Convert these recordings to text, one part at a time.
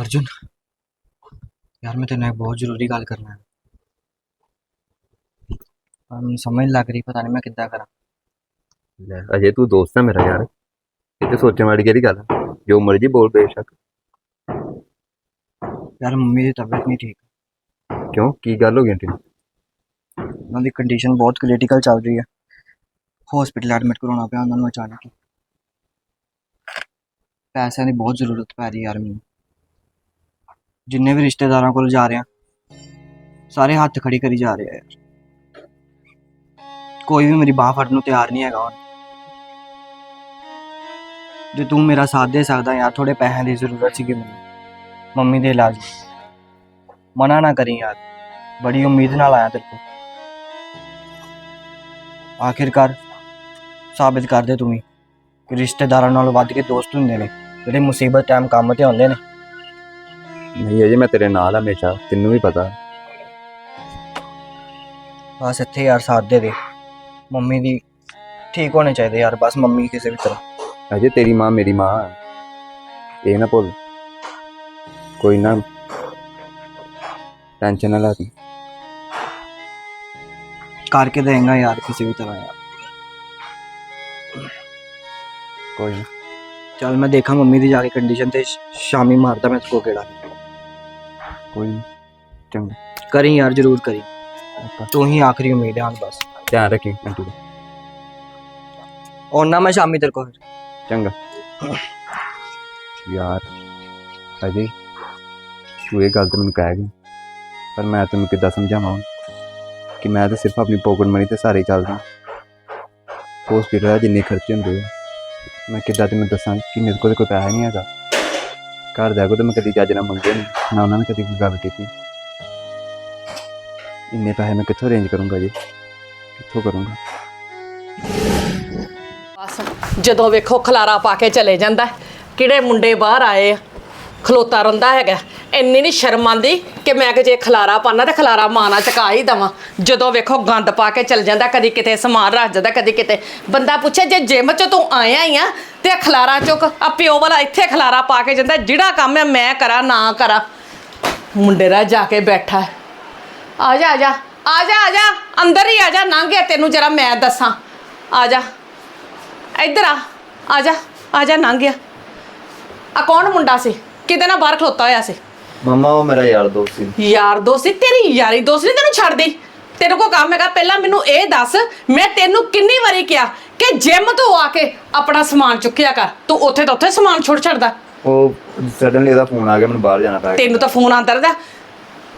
ਅਰਜੁਨ। ਯਾਰ ਮੈਂ ਤੇਰੇ ਨਾਲ ਇੱਕ ਬਹੁਤ ਜ਼ਰੂਰੀ ਗੱਲ ਕਰਨਾ ਹੈ। ਪਰ ਮੈਨੂੰ ਸਮਝ ਨਹੀਂ ਲੱਗ ਰਹੀ ਪਤਾ ਨਹੀਂ ਮੈਂ ਕਿੱਦਾਂ ਕਰਾਂ। ਲੈ ਅਜੇ ਤੂੰ ਦੋਸਤ ਹੈ ਮੇਰਾ ਯਾਰ। ਇਹ ਤੇ ਸੋਚਣ ਵਾਲੀ ਕਿਹੜੀ ਗੱਲ ਹੈ ਜੋ ਮਰਜ਼ੀ ਬੋਲ ਬੇਸ਼ੱਕ। ਯਾਰ ਮੰਮੀ ਦੀ ਤਬੀਅਤ ਨਹੀਂ ਠੀਕ। ਕਿਉਂ? ਕੀ ਗੱਲ ਹੋ ਗਈ ਆਂਟੀ? ਉਹਨਾਂ ਦੀ ਕੰਡੀਸ਼ਨ ਬਹੁਤ ਕ੍ਰਿਟੀਕਲ ਚੱਲ ਰਹੀ ਹੈ ਹਸਪੀਟਲ ਐਡਮਿਟ ਕਰਾਉਣਾ ਪਿਆ ਉਹਨਾਂ ਨੂੰ ਅਚਾਨਕ ਪੈਸਿਆਂ ਦੀ ਬਹੁਤ ਜ਼ਰੂਰਤ ਪੈ ਰਹੀ ਯਾਰ ਮੈਨੂੰ। ਜਿੰਨੇ ਵੀ ਰਿਸ਼ਤੇਦਾਰਾਂ ਕੋਲ ਜਾ ਰਿਹਾ, ਸਾਰੇ ਹੱਥ ਖੜੀ ਕਰੀ ਜਾ ਰਹੇ ਯਾਰ। ਕੋਈ ਵੀ ਮੇਰੀ ਬਾਹ ਫੜਨ ਨੂੰ ਤਿਆਰ ਨਹੀਂ ਹੈਗਾ ਹੁਣ। ਜੇ ਤੂੰ ਮੇਰਾ ਸਾਥ ਦੇ ਸਕਦਾ ਯਾਰ ਥੋੜੇ ਪੈਸਿਆਂ ਦੀ ਜ਼ਰੂਰਤ ਸੀਗੀ ਮੈਨੂੰ। ਮੰਮੀ ਦੇ ਇਲਾਜ ਮਨਾ ਨਾ ਕਰੀ ਯਾਰ। ਬੜੀ ਉਮੀਦ ਨਾਲ ਆਇਆ ਤੇਰੇ ਕੋਲ। ਆਖਿਰਕਾਰ ਸਾਬਿਤ ਕਰ ਦੇ ਤੂੰ ਵੀ। ਕਿ ਰਿਸ਼ਤੇਦਾਰਾਂ ਨਾਲੋਂ ਵੱਧ ਕੇ ਦੋਸਤ ਹੁੰਦੇ ਨੇ, ਜਿਹੜੇ ਮੁਸੀਬਤ ਟਾਈਮ ਕੰਮ ਤੇ ਆਉਂਦੇ ਨੇ। ਨਹੀਂ ਅਜੇ ਮੈਂ ਤੇਰੇ ਨਾਲ ਆ ਹਮੇਸ਼ਾ ਤੈਨੂੰ ਵੀ ਪਤਾ ਬਸ ਇੱਥੇ ਯਾਰ ਸਾਥ ਦੇ ਦੇ ਮੰਮੀ ਦੀ ਠੀਕ ਹੋਣੇ ਚਾਹੀਦੇ ਯਾਰ ਬਸ ਮੰਮੀ ਕਿਸੇ ਵੀ ਤਰ੍ਹਾਂ ਅਜੇ ਤੇਰੀ ਮਾਂ ਮੇਰੀ ਮਾਂ ਹੈ। ਇਹ ਨਾ ਭੁੱਲ ਕੋਈ ਨਾ ਟੈਨਸ਼ਨ ਨਾ ਲੈ ਤੂੰ ਕਰਕੇ ਦੇਂਗਾ ਯਾਰ ਕਿਸੇ ਵੀ ਤਰ੍ਹਾਂ ਯਾਰ ਕੋਈ ਨਾ ਚੱਲ ਮੈਂ ਦੇਖਾਂ ਮੰਮੀ ਦੀ ਜਾ ਕੇ ਕੰਡੀਸ਼ਨ ਤੇ ਸ਼- ਸ਼ਾਮੀ ਮਾਰਦਾ ਮੈਂ ਕੋ ਕਿਹੜਾ ਕੋਈ ਨੀ। ਚੰਗਾ ਕਰੀ ਯਾਰ ਜ਼ਰੂਰ ਕਰੀ ਤੂੰ ਹੀ ਆਖਰੀ ਉਮੀਦ ਹੈ ਹੁਣ ਬਸ ਧਿਆਨ ਰੱਖੀ ਆਂਟੀ ਦਾ ਆਉਣਾ ਮੈਂ ਸ਼ਾਮੀ ਤੇਰੇ ਕੋਲ ਚੰਗਾ ਯਾਰ ਅਜੇ ਤੂੰ ਇਹ ਗੱਲ ਤਾਂ ਮੈਨੂੰ ਕਹਿ ਗਈ ਪਰ ਮੈਂ ਤੈਨੂੰ ਕਿੱਦਾਂ ਸਮਝਾਵਾਂ ਹੁਣ ਕਿ ਮੈਂ ਤਾਂ ਸਿਰਫ ਆਪਣੀ ਪੋਕਟ ਮਨੀ ਤੇ ਸਾਰੇ ਚੱਲਦਾ ਹਸਪੀਟਲ ਦਾ ਜਿੰਨੇ ਖਰਚੇ ਹੁੰਦੇ ਆ ਮੈਂ ਕਿੱਦਾਂ ਤੈਨੂੰ ਦੱਸਾਂ ਕਿ ਮੇਰੇ ਕੋਲ ਤਾਂ ਕੋਈ ਪੈਸਾ ਨਹੀਂ ਹੈਗਾ ਘਰ ਜਾ ਕੇ ਤਾਂ ਮੈਂ ਕਦੀ ਚੱਜ ਨਾਲ ਮੰਗੇ ਨਹੀਂ ਨਾ ਉਹਨਾਂ ਨੇ ਕਦੀ ਕੋਈ ਗੱਲ ਕੀਤੀ। ਇੰਨੇ ਪੈਸੇ ਮੈਂ ਕਿੱਥੋਂ ਅਰੇਂਜ ਕਰੂੰਗਾ ਜੀ? ਕਿੱਥੋਂ ਕਰੂੰਗਾ? ਬਸ, ਜਦੋਂ ਵੇਖੋ ਖਲਾਰਾ ਪਾ ਕੇ ਚਲੇ ਜਾਂਦਾ ਹੈ। ਕਿਹੜੇ ਮੁੰਡੇ ਬਾਹਰ ਆਏ ਆ, ਖਲੋਤਾ ਰਹਿੰਦਾ ਹੈਗਾ। ਇੰਨੀ ਨਹੀਂ ਸ਼ਰਮ ਆਂਦੀ ਕਿ ਮੈਂ ਕਿ ਜੇ ਖਲਾਰਾ ਪਾਣਾ ਤੇ ਖਲਾਰਾ ਮਾਣਾ ਚਕਾ ਹੀ ਦਵਾਂ। ਜਦੋਂ ਵੇਖੋ ਗੰਦ ਪਾ ਕੇ ਚਲ ਜਾਂਦਾ, ਕਦੀ ਕਿਤੇ ਸਮਾਨ ਰੱਖ ਜਾਂਦਾ, ਕਦੀ ਕਿਤੇ। ਬੰਦਾ ਪੁੱਛੇ, ਜੇ ਜਿਮ ਚ ਤੂੰ ਆਇਆ ਹੀ ਆ ਤੇ ਖਲਾਰਾ ਚੁੱਕ, ਆ ਪਿਓ ਵਾਲਾ ਇੱਥੇ ਖਲਾਰਾ ਪਾ ਕੇ ਜਾਂਦਾ, ਜਿਹੜਾ ਕੰਮ ਹੈ ਮੈਂ ਕਰਾਂ, ਨਾ ਕਰਾਂ। ਮੁੰਡੇ ਦਾ ਜਾ ਕੇ ਬੈਠਾ। ਆ ਜਾ ਆ ਜਾ ਆ ਜਾ ਆ ਜਾ, ਅੰਦਰ ਹੀ ਆ ਜਾ, ਲੰਘ ਤੈਨੂੰ ਜਰਾ ਮੈਂ ਦੱਸਾਂ। ਆ ਜਾ, ਇੱਧਰ ਆ ਆ ਜਾ ਆ ਜਾ, ਲੰਘ ਗਿਆ। ਆ ਕੌਣ ਮੁੰਡਾ ਸੀ? ਕਿਤੇ ਨਾ ਬਾਹਰ ਖਲੋਤਾ ਹੋਇਆ ਸੀ? ਮਮਾ ਉਹ ਮੇਰਾ ਯਾਰ ਦੋਸਤ ਸੀ। ਯਾਰ ਦੋਸਤੀ ਤੇਰੀ ਯਾਰੀ ਦੋਸਤ ਨਹੀਂ ਤੈਨੂੰ ਛੱਡਦੀ? ਤੇਰੇ ਕੋ ਕੰਮ ਹੈਗਾ ਪਹਿਲਾਂ ਮੈਨੂੰ ਇਹ ਦੱਸ ਮੈਂ ਤੈਨੂੰ ਕਿੰਨੀ ਵਾਰੀ ਕਿਹਾ ਕਿ ਜਿਮ ਤੋਂ ਆ ਕੇ ਆਪਣਾ ਸਮਾਨ ਚੁੱਕਿਆ ਕਰ। ਤੂੰ ਉੱਥੇ ਤਾਂ ਉੱਥੇ ਸਮਾਨ ਛੁੱਟ ਛੱਡਦਾ। ਉਹ ਸਡਨਲੀ ਉਹਦਾ ਫੋਨ ਆ ਗਿਆ ਮੈਨੂੰ ਬਾਹਰ ਜਾਣਾ ਪੈ ਗਿਆ। ਤੈਨੂੰ ਤਾਂ ਫੋਨ ਆਉਂਦਾ ਰਹਿੰਦਾ।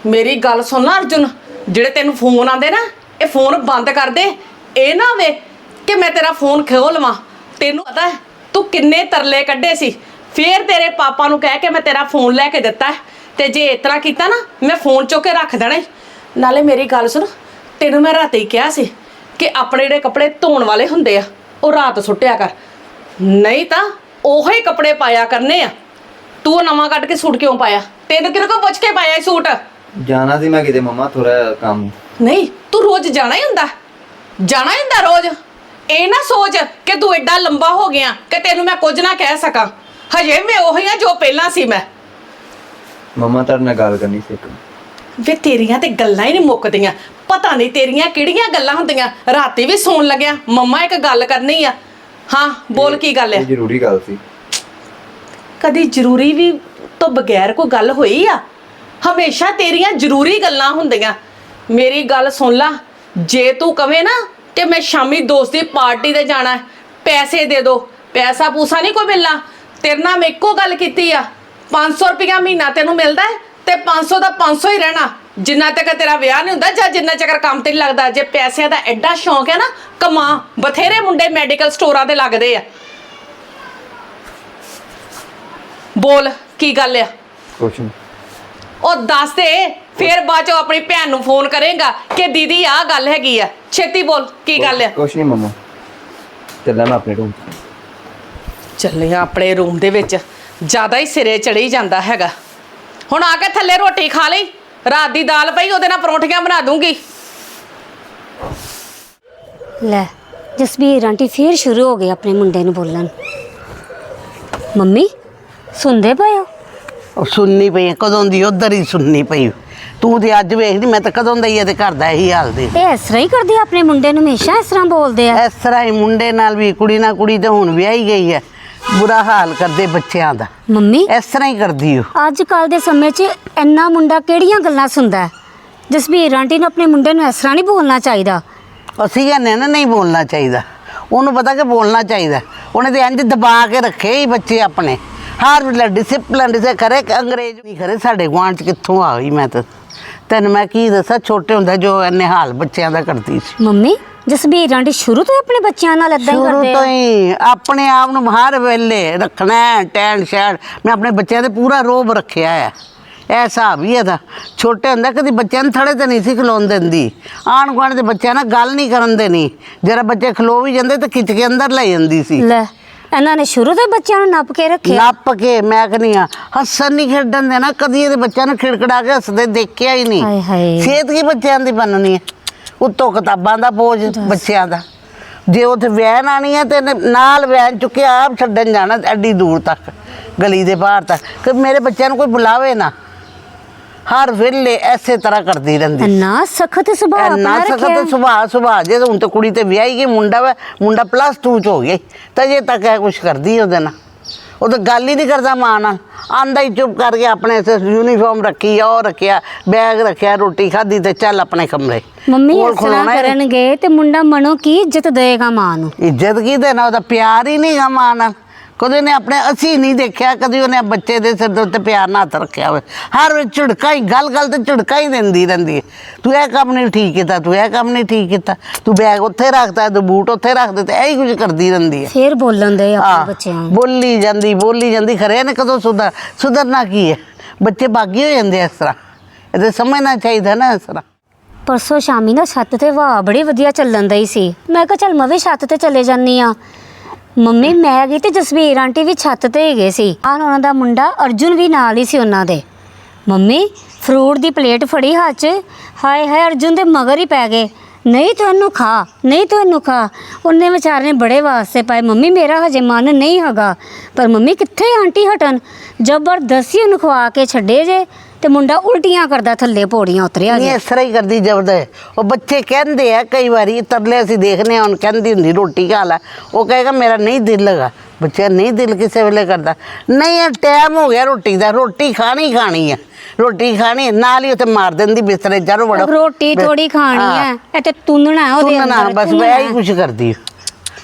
ਮੇਰੀ ਗੱਲ ਸੁਣ ਨਾ ਅਰਜੁਨ ਜਿਹੜੇ ਤੈਨੂੰ ਫੋਨ ਆਉਂਦੇ ਨਾ ਇਹ ਫੋਨ ਬੰਦ ਕਰ ਦੇ। ਇਹ ਨਾ ਹੋਵੇ ਕਿ ਮੈਂ ਤੇਰਾ ਫੋਨ ਖੋਹ ਲਵਾਂ। ਤੈਨੂੰ ਪਤਾ ਹੈ ਤੂੰ ਕਿੰਨੇ ਤਰਲੇ ਕੱਢੇ ਸੀ। ਫੇਰ ਤੇਰੇ ਪਾਪਾ ਨੂੰ ਕਹਿ ਕੇ ਮੈਂ ਤੇਰਾ ਫੋਨ ਲੈ ਕੇ ਦਿੱਤਾ ਹੈ। ਤੇ ਜੇ ਇਸ ਤਰ੍ਹਾਂ ਕੀਤਾ ਨਾ ਮੈਂ ਫੋਨ ਚੁੱਕ ਕੇ ਰੱਖ ਦੇਣਾ ਈ। ਨਾਲੇ ਮੇਰੀ ਗੱਲ ਸੁਣ ਤੈਨੂੰ ਮੈਂ ਰਾਤੀ ਹੀ ਕਿਹਾ ਸੀ ਕਿ ਆਪਣੇ ਜਿਹੜੇ ਕੱਪੜੇ ਧੋਣ ਵਾਲੇ ਹੁੰਦੇ ਆ ਉਹ ਰਾਤ ਸੁੱਟਿਆ ਕਰ। ਨਹੀਂ ਤਾਂ ਉਹੀ ਕੱਪੜੇ ਪਾਇਆ ਕਰਨੇ ਆ। ਤੂੰ ਉਹ ਨਵਾਂ ਕੱਢ ਕੇ ਸੂਟ ਕਿਉਂ ਪਾਇਆ? ਤੈਨੂੰ ਕਿਹਨੇ ਕੋ ਪੁੱਛ ਕੇ ਪਾਇਆ ਇਹ ਸੂਟ? ਜਾਣਾ ਸੀ ਮੈਂ ਕਿਤੇ ਮਮਾ ਥੋੜਾ ਕੰਮ। ਨਹੀਂ ਤੂੰ ਰੋਜ਼ ਜਾਣਾ ਹੀ ਹੁੰਦਾ। ਜਾਣਾ ਹੀ ਹੁੰਦਾ ਰੋਜ਼। ਇਹ ਨਾ ਸੋਚ ਕਿ ਤੂੰ ਐਡਾ ਲੰਬਾ ਹੋ ਗਿਆ ਕਿ ਤੈਨੂੰ ਮੈਂ ਕੁਝ ਨਾ ਕਹਿ ਸਕਾਂ। ਹਜੇ ਮੈਂ ਉਹੀ ਆ ਜੋ ਪਹਿਲਾਂ ਸੀ ਮੈਂ। ਮਮਾ ਤੁਹਾਡੇ ਨਾਲ ਗੱਲ ਕਰਨੀ ਸੀ ਇੱਕ। ਵੇ ਤੇਰੀਆਂ ਤੇ ਗੱਲਾਂ ਹੀ ਨਹੀਂ ਮੁੱਕਦੀਆਂ। ਪਤਾ ਨਹੀਂ ਤੇਰੀਆਂ ਕਿਹੜੀਆਂ ਗੱਲਾਂ ਹੁੰਦੀਆਂ। ਰਾਤੀ ਵੀ ਸੌਣ ਲੱਗਿਆ ਮੰਮਾ ਇੱਕ ਗੱਲ ਕਰਨੀ ਆ। ਹਾਂ ਬੋਲ ਕੀ ਗੱਲ ਆ? ਇਹ ਜ਼ਰੂਰੀ ਗੱਲ ਸੀ। ਕਦੀ ਜ਼ਰੂਰੀ ਵੀ ਤੋਂ ਬਗੈਰ ਕੋਈ ਗੱਲ ਹੋਈ ਆ? ਹਮੇਸ਼ਾ ਤੇਰੀਆਂ ਜ਼ਰੂਰੀ ਗੱਲਾਂ ਹੁੰਦੀਆਂ। ਮੇਰੀ ਗੱਲ ਸੁਣ ਲਾ। ਜੇ ਤੂੰ ਕਵੇਂ ਨਾ ਕਿ ਮੈਂ ਸ਼ਾਮੀ ਦੋਸਤ ਦੀ ਪਾਰਟੀ ਤੇ ਜਾਣਾ ਹੈ, ਪੈਸੇ ਦੇ ਦੋ। ਪੈਸਾ ਪੂਸਾ ਨਹੀਂ ਕੋਈ ਮਿਲਣਾ। ਤੇਰੇ ਨਾਲ ਮੈਂ ਇੱਕੋ ਗੱਲ ਕੀਤੀ ਆ। 500 ਰੁਪਇਆ ਮਹੀਨਾ ਤੈਨੂੰ ਮਿਲਦਾ ਹੈ ਤੇ 500 ਦਾ 500 ਹੀ ਰਹਿਣਾ। ਜਿੰਨਾ ਤੱਕ ਤੇਰਾ ਵਿਆਹ ਨਹੀਂ ਹੁੰਦਾ ਜਾਂ ਜਿੰਨਾ ਚੱਕਰ ਕੰਮ ਤੇ ਨਹੀਂ ਲੱਗਦਾ ਜੇ ਪੈਸਿਆਂ ਦਾ ਐਡਾ ਸ਼ੌਂਕ ਹੈ ਨਾ ਕਮਾ। ਬਥੇਰੇ ਮੁੰਡੇ ਮੈਡੀਕਲ ਸਟੋਰਾਂ ਤੇ ਲੱਗਦੇ ਆ। ਬੋਲ ਕੀ ਗੱਲ ਆ? ਕੁਛ ਨੀ। ਉਹ ਦੱਸ ਦੇ ਫਿਰ ਬਾਅਦ ਚੋਂ ਆਪਣੀ ਭੈਣ ਨੂੰ ਫੋਨ ਕਰੇਗਾ ਕਿ ਦੀਦੀ ਆਹ ਗੱਲ ਹੈਗੀ ਆ। ਛੇਤੀ ਬੋਲ ਕੀ ਗੱਲ ਆ? ਕੁਛ ਨਹੀਂ ਮਮਾ। ਚੱਲਾਂ ਮੈਂ ਆਪਣੇ ਰੂਮ ਚੱਲੇ ਆ ਆਪਣੇ ਰੂਮ ਦੇ ਵਿੱਚ। ਜ਼ਿਆਦਾ ਹੀ ਸਿਰੇ ਚੜੀ ਜਾਂਦਾ ਹੈਗਾ। ਹੁਣ ਆ ਕੇ ਥੱਲੇ ਰੋਟੀ ਖਾ ਲਈ ਰਾਤ ਦੀ ਦਾਲ ਪਈ ਉਹਦੇ ਨਾਲ ਪਰੌਂਠੀਆਂ ਬਣਾ ਦੂੰਗੀ। ਲੈ ਜਸਬੀਰ ਆਂਟੀ ਫੇਰ ਸ਼ੁਰੂ ਹੋ ਗਏ ਆਪਣੇ ਮੁੰਡੇ ਨੂੰ ਬੋਲਣ। ਮੰਮੀ ਸੁਣਦੇ ਪਏ ਹੋ? ਉਹ ਸੁਣਨੀ ਪਈ ਕਦੋਂ ਦੀ ਉਧਰ ਹੀ ਸੁਣਨੀ ਪਈ ਤੂੰ ਤੇ ਅੱਜ ਵੇਖਦੀ ਮੈਂ ਤਾਂ ਕਦੋਂ ਦਾ ਹੀ ਇਹਦੇ ਘਰ ਦਾ ਇਹੀ ਹਾਲ ਦੇ। ਇਹ ਇਸ ਤਰ੍ਹਾਂ ਹੀ ਕਰਦੀ ਆ ਆਪਣੇ ਮੁੰਡੇ ਨੂੰ ਹਮੇਸ਼ਾ ਇਸ ਤਰ੍ਹਾਂ ਬੋਲਦੇ ਆ। ਇਸ ਤਰ੍ਹਾਂ ਹੀ ਮੁੰਡੇ ਨਾਲ ਵੀ ਕੁੜੀ ਨਾਲ ਕੁੜੀ ਤੇ ਹੁਣ ਵਿਆਹੀ ਗਈ ਹੈ ਬੁਰਾ ਹਾਲ ਕਰਦੇ ਬੱਚਿਆਂ ਦਾ। ਮੰਮੀ? ਇਸ ਤਰ੍ਹਾਂ ਹੀ ਕਰਦੀ ਉਹ। ਅੱਜ ਕੱਲ ਦੇ ਸਮੇਂ 'ਚ ਇੰਨਾ ਮੁੰਡਾ ਕਿਹੜੀਆਂ ਗੱਲਾਂ ਸੁਣਦਾ ਹੈ? ਜਸਬੀਰ ਆਂਟੀ ਨੂੰ ਆਪਣੇ ਮੁੰਡੇ ਨੂੰ ਇਸ ਤਰ੍ਹਾਂ ਨਹੀਂ ਬੋਲਣਾ ਚਾਹੀਦਾ। ਅਸੀਂ ਕਹਿੰਦੇ ਨਾ ਨਹੀਂ ਬੋਲਣਾ ਚਾਹੀਦਾ। ਉਹਨੂੰ ਪਤਾ ਕਿ ਬੋਲਣਾ ਚਾਹੀਦਾ। ਉਹਨੇ ਤੇ ਇੰਜ ਦਬਾ ਕੇ ਰੱਖੇ ਹੀ ਬੱਚੇ ਆਪਣੇ। ਹਰ ਵੇਲੇ ਡਿਸਪਲਿਨ ਦੇ ਕਰੇ ਕਿ ਅੰਗਰੇਜ਼ ਨਹੀਂ ਕਰੇ ਸਾਡੇ ਗੁਆਂਢ ਚ ਕਿੱਥੋਂ ਆ ਗਈ ਮੈਂ ਤਾਂ। ਤੈਨੂੰ ਮੈਂ ਕੀ ਦੱਸਾਂ ਛੋਟੇ ਹੁੰਦਾ ਜੋ ਇੰਨੇ ਹਾਲ ਬੱਚਿਆਂ ਦਾ ਕਰਦੀ ਸੀ। ਮੰਮੀ ਜਸਬੀਰ ਆਂਟੀ ਸ਼ੁਰੂ ਤੋਂ ਹੀ ਆਪਣੇ ਬੱਚਿਆਂ ਨਾਲ ਇਦਾਂ ਹੀ ਸ਼ੁਰੂ ਕਰਦੇ ਤੋਂ ਆ ਹੀ। ਆਪਣੇ ਆਪ ਨੂੰ ਹਰ ਵੇਲੇ ਰੱਖਣਾ ਹੈ, ਟੈਨ ਸ਼ੈਨ ਮੈਂ ਆਪਣੇ ਬੱਚਿਆਂ ਤੇ ਪੂਰਾ ਰੋਬ ਰੱਖਿਆ ਹੈ। ਇਹ ਹਿਸਾਬ ਹੀ ਇਹਦਾ। ਛੋਟੇ ਹੁੰਦਾ ਕਦੀ ਬੱਚਿਆਂ ਨੂੰ ਥੜੇ ਤੇ ਨਹੀਂ ਸੀ ਖਲੋਣ ਦਿੰਦੀ। ਆਣ ਗੁਆਂਢ ਦੇ ਬੱਚਿਆਂ ਨਾਲ ਗੱਲ ਨਹੀਂ ਕਰਨ ਦੇਣੀ। ਜਰਾ ਬੱਚੇ ਖਲੋ ਵੀ ਜਾਂਦੇ ਤਾਂ ਖਿੱਚ ਕੇ ਅੰਦਰ ਲੈ ਜਾਂਦੀ ਸੀ। ਲੈ ਇਹਨਾਂ ਨੇ ਸ਼ੁਰੂ ਤੋਂ ਹੀ ਬੱਚਿਆਂ ਨੂੰ ਨੱਪ ਕੇ ਰੱਖਿਆ। ਨੱਪ ਕੇ ਮੈਂ ਕਹਿੰਦੀ ਆ ਹੱਸਣ ਨਹੀਂ ਖੇਡਣ ਦੇਣਾ ਕਦੀ ਇਹਦੇ ਬੱਚਿਆਂ ਨੂੰ ਖਿੜਖੜਾ ਕੇ ਹੱਸਦੇ ਦੇਖਿਆ ਹੀ ਨਹੀਂ। ਹਾਏ ਹਾਏ। ਸਿਹਤ ਕੀ ਬੱਚਿਆਂ ਦੀ ਬਣਨੀ ਹੈ? ਉੱਤੋਂ ਕਿਤਾਬਾਂ ਦਾ ਬੋਝ ਬੱਚਿਆਂ ਦਾ। ਜੇ ਉੱਥੇ ਵੈਨ ਆਣੀ ਹੈ ਤੇ ਇਹਨੇ ਨਾਲ ਵੈਨ ਚੁੱਕਿਆ ਆਪ ਛੱਡਣ ਜਾਣਾ ਐਡੀ ਦੂਰ ਤੱਕ ਗਲੀ ਦੇ ਬਾਹਰ ਤੱਕ। ਕਿ ਮੇਰੇ ਬੱਚਿਆਂ ਨੂੰ ਕੋਈ ਬੁਲਾਵੇ ਨਾ। ਹਰ ਵੇਲੇ ਐਸੇ ਤਰ੍ਹਾਂ ਕਰਦੀ ਰਹਿੰਦੀ। ਇੰਨਾ ਸਖਤ ਸੁਭਾਅ ਆਪਣਾ ਸਖਤ ਸੁਭਾਅ ਸੁਭਾਅ। ਜੇ ਹੁਣ ਤੇ ਕੁੜੀ ਤੇ ਵਿਆਹੀ ਗਈ ਮੁੰਡਾ ਵਾ ਮੁੰਡਾ ਪਲੱਸ 2 ਚ ਹੋ ਗਿਆ। ਤਾਂ ਜੇ ਤੱਕ ਇਹ ਕੁਛ ਕਰਦੀ ਉਹਦੇ ਨਾਲ। ਉਹ ਤਾਂ ਗੱਲ ਹੀ ਨਹੀਂ ਕਰਦਾ ਮਾਂ ਨਾਲ। ਆਂਦਾ ਹੀ ਚੁੱਪ ਕਰਕੇ ਆਪਣੇ ਯੂਨੀਫਾਰਮ ਰੱਖੀ ਆ ਉਹ ਰੱਖਿਆ ਬੈਗ ਰੱਖਿਆ ਰੋਟੀ ਖਾਧੀ ਤੇ ਚੱਲ ਆਪਣੇ ਕਮਰੇ। ਮੰਮੀ ਕੋਲ ਇਸ ਤਰ੍ਹਾਂ ਖਲੋਣਾ ਹੀ। ਨਹੀਂ। ਕਰਨਗੇ ਤੇ ਮੁੰਡਾ ਮਨੋਂ ਕੀ ਇੱਜ਼ਤ ਦੇਗਾ ਮਾਂ ਨੂੰ? ਇੱਜ਼ਤ ਕੀ ਦੇਣਾ ਉਹਦਾ ਪਿਆਰ ਹੀ ਨਹੀਂ ਗਾ ਮਾਂ ਨਾਲ। ਕਦੇ ਨੇ ਆਪਣੇ ਅਸੀਂ ਨਹੀਂ ਦੇਖਿਆ ਕਦੀ ਉਹਨੇ ਬੱਚੇ ਦੇ ਸਿਰ ਦੇ ਉੱਤੇ ਪਿਆਰ ਨਾਲ ਹੱਥ ਰੱਖਿਆ ਹੋਵੇ। ਹਰ ਵੇਲੇ ਝਿੜਕਾ ਹੀ ਗੱਲ ਗੱਲ ਤੇ ਝਿੜਕਾ ਹੀ ਦਿੰਦੀ ਰਹਿੰਦੀ ਹੈ। ਤੂੰ ਇਹ ਕੰਮ ਨਹੀਂ ਠੀਕ ਕੀਤਾ ਤੂੰ ਇਹ ਕੰਮ ਨਹੀਂ ਠੀਕ ਕੀਤਾ। ਤੂੰ ਬੈਗ ਉੱਥੇ ਰੱਖਤਾ ਤੂੰ ਬੂਟ ਉੱਥੇ ਰੱਖ ਦਿੱਤੇ ਇਹੀ ਕੁਝ ਕਰਦੀ ਰਹਿੰਦੀ ਹੈ। ਫੇਰ ਬੋਲਣ ਦੇ ਆਪਣੇ ਬੱਚਿਆਂ ਨੂੰ। ਬੋਲੀ ਜਾਂਦੀ ਬੋਲੀ ਜਾਂਦੀ ਖਰੇ ਨੇ ਕਦੋਂ ਸੁਧਰ ਸੁਧਰਨਾ ਕੀ ਹੈ? ਬੱਚੇ ਬਾਗੀ ਹੋ ਜਾਂਦੇ ਇਸ ਤਰ੍ਹਾਂ। ਇਹ ਤੇ ਸਮਝਣਾ ਚਾਹੀਦਾ ਨਾ ਇਸ ਤਰ੍ਹਾਂ। ਪਰਸੋਂ ਸ਼ਾਮੀ ਨਾ ਛੱਤ ਤੇ ਵਾਹ ਬੜੀ ਵਧੀਆ ਚੱਲਣ ਦਈ ਸੀ। ਮੈਂ ਕਿਹਾ ਚੱਲ ਮੈਂ ਵੀ ਛੱਤ ਤੇ ਚਲੇ ਜਾਨੀ ਆ ਮੰਮੀ ਮੈਂ ਗਈ ਤੇ ਜਸਵੀਰ ਆਂਟੀ ਵੀ ਛੱਤ ਤੇ ਹੀ ਗਏ ਸੀ। ਆਹ ਉਹਨਾਂ ਦਾ ਮੁੰਡਾ ਅਰਜੁਨ ਵੀ ਨਾਲ ਹੀ ਸੀ ਉਹਨਾਂ ਦੇ। ਮੰਮੀ, ਫਰੂਟ ਦੀ ਪਲੇਟ ਫੜੀ ਹੱਥ 'ਚ? ਹਾਏ ਹਾਏ, ਅਰਜੁਨ ਦੇ ਮਗਰ ਹੀ ਪੈ ਗਏ। ਨਹੀਂ ਤੂੰ ਇਹਨੂੰ ਖਾ, ਨਹੀਂ ਤੂੰ ਇਹਨੂੰ ਖਾ। ਉਹਨੇ ਵਿਚਾਰੇ ਨੇ ਬੜੇ ਵਾਸਤੇ ਪਾਏ। ਮੰਮੀ, ਮੇਰਾ ਹਜੇ ਮਨ ਨਹੀਂ ਹੈਗਾ। ਪਰ ਮੰਮੀ, ਕਿੱਥੇ ਆਂਟੀ ਹਟਣ? ਜ਼ਬਰਦਸਤੀ ਉਹਨੂੰ ਖਵਾ ਕੇ ਛੱਡੇ ਜੇ। ਤੇ ਮੁੰਡਾ ਉਲਟੀਆਂ ਕਰਦਾ ਥੱਲੇ ਪੌੜੀਆਂ ਉਤਰਿਆ ਨਹੀਂ ਜੇ। ਇਸ ਤਰ੍ਹਾਂ ਹੀ ਕਰਦੀ ਜ਼ਬਰਦਸਤ ਉਹ ਬੱਚੇ ਕਹਿੰਦੇ ਆ ਕਈ ਵਾਰੀ ਤਰਲੇ ਅਸੀਂ ਦੇਖਨੇ ਆ ਹੁਣ ਕਹਿੰਦੀ ਹੁੰਦੀ ਰੋਟੀ ਖਾ ਲੈ। ਉਹ ਕਹੇਗਾ ਮੇਰਾ ਨਹੀਂ ਦਿਲ ਲਗਾ ਬੱਚਾ ਨਹੀਂ ਦਿਲ ਕਿਸੇ ਵੇਲੇ ਕਰਦਾ। ਨਹੀਂ ਇਹ ਟਾਈਮ ਹੋ ਗਿਆ ਰੋਟੀ ਦਾ। ਰੋਟੀ ਖਾਣੀ ਖਾਣੀ ਆ। ਰੋਟੀ ਖਾਣੀ ਨਾਲ ਹੀ ਉੱਥੇ ਮਾਰ ਦਿੰਦੀ ਬਿਸਤਰੇ ਜਰੋ ਵੜੋ ਰੋਟੀ ਥੋੜੀ ਖਾਣੀ ਹਾਂ। ਇਹ ਤੇ ਤੁੰਨਣਾ ਉਹਦੇ ਤੂੰ ਨਾ ਅੰਦਰ ਬਸ ਤੁੰਨਣਾ ਮੈਂ ਹੀ ਕੁਝ ਕਰਦੀ ਆ।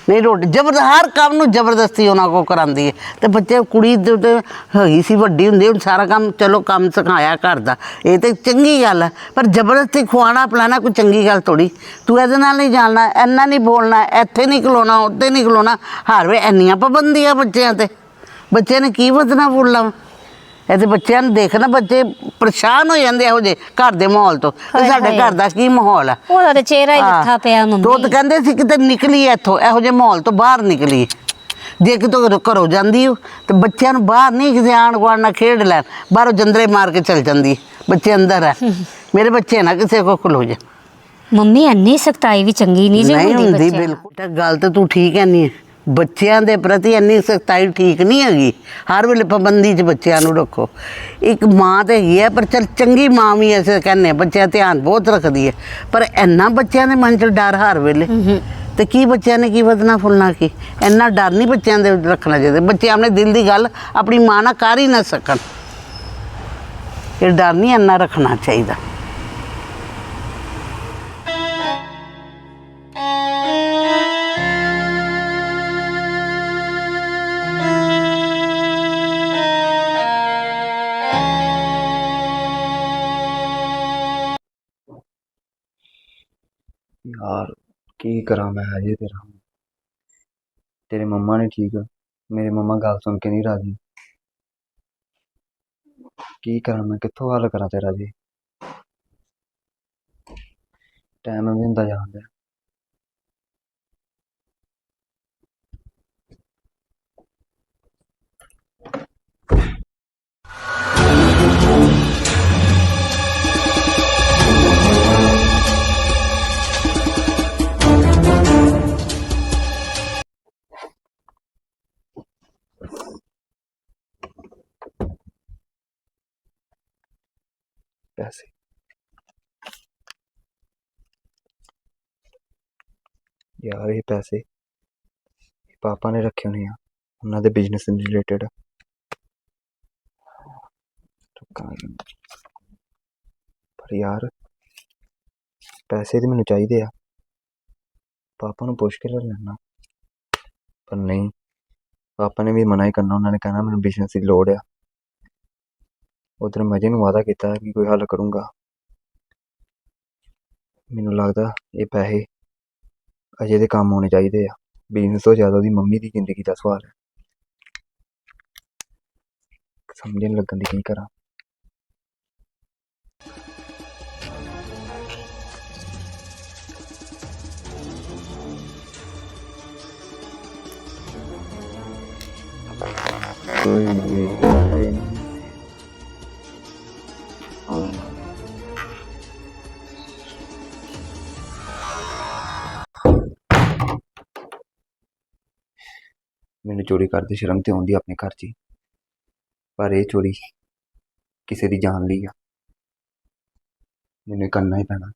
ਨਹੀਂ ਰੋਟੀ ਜ਼ਬਰ ਹਰ ਕੰਮ ਨੂੰ ਜ਼ਬਰਦਸਤੀ ਉਹਨਾਂ ਕੋ ਕਰਾਂਦੀ ਹੈ। ਤੇ ਬੱਚੇ, ਕੁੜੀ ਦੇ ਤੇ ਹੈਗੀ ਸੀ, ਵੱਡੀ ਹੁੰਦੀ ਹੁਣ ਸਾਰਾ ਕੰਮ ਚਲੋ ਕੰਮ ਸਿਖਾਇਆ ਘਰ ਦਾ। ਇਹ ਤੇ ਚੰਗੀ ਗੱਲ ਹੈ, ਪਰ ਜ਼ਬਰਦਸਤੀ ਖਵਾਣਾ ਪਿਲਾਣਾ ਕੋਈ ਚੰਗੀ ਗੱਲ ਥੋੜੀ ਤੂੰ ਇਹਦੇ ਨਾਲ ਨਹੀਂ ਜਾਣਨਾ, ਇੰਨਾ ਨਹੀਂ ਬੋਲਣਾ, ਇੱਥੇ ਨਹੀਂ ਖਲੋਣਾ, ਉੱਥੇ ਨਹੀਂ ਖਲੋਣਾ। ਹਰ ਵੇ ਇੰਨੀਆਂ ਪਾਬੰਦੀਆਂ ਬੱਚਿਆਂ ਤੇ। ਬੱਚਿਆਂ ਨੇ ਕੀ ਵਧਣਾ ਫੁੱਲਣਾ ਇਹ ਤੇ ਬੱਚਿਆਂ ਨੂੰ ਦੇਖਣਾ ਬੱਚੇ ਪਰੇਸ਼ਾਨ ਹੋ ਜਾਂਦੇ ਇਹੋ ਜਿਹੇ ਘਰ ਦੇ ਮਾਹੌਲ ਤੋਂ। ਤੇ ਹਾਏ ਸਾਡੇ ਹਾਏ। ਘਰ ਦਾ ਕੀ ਮਾਹੌਲ ਹੈ ਉਹਦਾ ਤੇ ਚਿਹਰਾ ਹੀ। ਲੱਥਾ ਪਿਆ ਦੁੱਧ ਮੰਮੀ ਕਹਿੰਦੇ ਸੀ ਕਿਤੇ ਨਿਕਲੀ ਇੱਥੋਂ ਇਹੋ ਜਿਹੇ ਮਾਹੌਲ ਤੋਂ ਬਾਹਰ ਨਿਕਲੀ ਜੇ ਕਿਤੋਂ ਘਰੋਂ- ਘਰੋਂ ਜਾਂਦੀ ਹੋ ਤੇ ਬੱਚਿਆਂ ਨੂੰ ਬਾਹਰ ਨਹੀਂ ਕਿਸੇ ਆਣ ਗੁਆਂਢ ਨਾਲ ਖੇਡ ਲੈਣ ਬਾਹਰੋਂ ਜੰਦਰੇ ਮਾਰ ਕੇ ਚਲ ਜਾਂਦੀ ਬੱਚੇ ਅੰਦਰ ਹੈ ਮੇਰੇ ਬੱਚੇ ਨਾ ਕਿਸੇ ਕੋ ਖਲੋ ਜਾ। ਮੰਮੀ ਇੰਨੀ ਸਖਤਾਈ ਵੀ ਚੰਗੀ ਨਹੀਂ ਜੇ ਨਹੀਂ ਹੁੰਦੀ ਹੁੰਦੀ ਬੱਚਿਆਂ ਨਾਲ। ਬਿਲਕੁਲ। ਤਾਂ ਗੱਲ ਤਾਂ ਤੂੰ ਠੀਕ ਹੈ। ਨਹੀਂ ਬੱਚਿਆਂ ਦੇ ਪ੍ਰਤੀ ਇੰਨੀ ਸਖਤਾਈ ਠੀਕ ਨਹੀਂ ਹੈਗੀ। ਹਰ ਵੇਲੇ ਪਾਬੰਦੀ 'ਚ ਬੱਚਿਆਂ ਨੂੰ ਰੱਖੋ। ਇੱਕ ਮਾਂ ਤੇ ਹੈਗੀ ਹੈ ਪਰ ਚਲ ਚੰਗੀ ਮਾਂ ਵੀ ਐਸੇ ਕਹਿੰਨੇ ਬੱਚਿਆਂ ਧਿਆਨ ਬਹੁਤ ਰੱਖਦੀ ਹੈ ਪਰ ਇੰਨਾ ਬੱਚਿਆਂ ਦੇ ਮਨ 'ਚ ਡਰ ਹਰ ਵੇਲੇ। ਤੇ ਕੀ ਬੱਚਿਆਂ ਨੇ ਕੀ ਵਧਣਾ ਫੁੱਲਣਾ ਕੀ? ਇੰਨਾ ਡਰ ਨਹੀਂ ਬੱਚਿਆਂ ਦੇ ਰੱਖਣਾ ਚਾਹੀਦਾ। ਬੱਚੇ ਆਪਣੇ ਦਿਲ ਦੀ ਗੱਲ ਆਪਣੀ ਮਾਂ ਨਾਲ ਕਰ ਹੀ ਨਾ ਸਕਣ। ਇਹ ਡਰ ਨਹੀਂ ਇੰਨਾ ਰੱਖਣਾ ਚਾਹੀਦਾ। ਯਾਰ, ਕੀ ਕਰਾਂ ਮੈਂ ਹਜੇ ਤੇਰਾ? ਤੇਰੇ ਮੰਮਾ ਨੇ ਠੀਕ। ਆ ਮੇਰੇ ਮੰਮਾ ਗੱਲ ਸੁਣ ਕੇ ਨਹੀਂ ਰਾਜੀ। ਕੀ ਕਰਾਂ ਮੈਂ? ਕਿੱਥੋਂ ਹੱਲ ਕਰਾਂ ਤੇਰਾ ਜੀ? ਟਾਈਮ ਵੀ ਹੁੰਦਾ ਜਾਂਦਾ ਪੈਸੇ ਯਾਰ ਇਹ ਪੈਸੇ ਪਾਪਾ ਨੇ ਰੱਖੇ ਹੋਣੇ ਆ ਉਹਨਾਂ ਦੇ ਬਿਜ਼ਨਸ ਨਾਲ ਰਿਲੇਟਡ ਪਰ ਯਾਰ ਪੈਸੇ ਤੇ ਮੈਨੂੰ ਚਾਹੀਦੇ ਆ ਪਾਪਾ ਨੂੰ ਪੁੱਛ ਕੇ ਲੈ ਲੈਣਾ ਪਰ ਨਹੀਂ ਪਾਪਾ ਨੇ ਵੀ ਮਨਾ ਹੀ ਕਰਨਾ ਉਹਨਾਂ ਨੇ ਕਹਿਣਾ ਮੈਨੂੰ ਬਿਜ਼ਨਸ ਦੀ ਲੋੜ ਆ ਉਧਰ ਮਜੇ ਨੂੰ ਵਾਅਦਾ ਕੀਤਾ ਕਿ ਕੋਈ ਹੱਲ ਕਰੂੰਗਾ। ਮੈਨੂੰ ਲੱਗਦਾ ਇਹ ਪੈਸੇ ਅਜੇ ਦੇ ਕੰਮ ਆਉਣੇ ਚਾਹੀਦੇ ਆ। ਬਿਜ਼ਨਸ ਤੋਂ ਜ਼ਿਆਦਾ ਉਹਦੀ ਮੰਮੀ ਦੀ ਜ਼ਿੰਦਗੀ ਦਾ ਸਵਾਲ ਹੈ। ਸਮਝਣ ਲੱਗਣ ਦੀ ਕੀ ਕਰਾਂ? ਕੋਈ ਚੋਰੀ ਕਰਦੇ ਸ਼ਰਮ ਤੇ ਆਉਂਦੀ ਆ ਆਪਣੇ ਘਰ 'ਚ ਹੀ। ਪਰ ਇਹ ਚੋਰੀ ਕਿਸੇ ਦੀ ਜਾਨ ਲਈ ਆ। ਮੈਨੂੰ ਇਹ ਕਰਨਾ ਹੀ ਪੈਣਾ।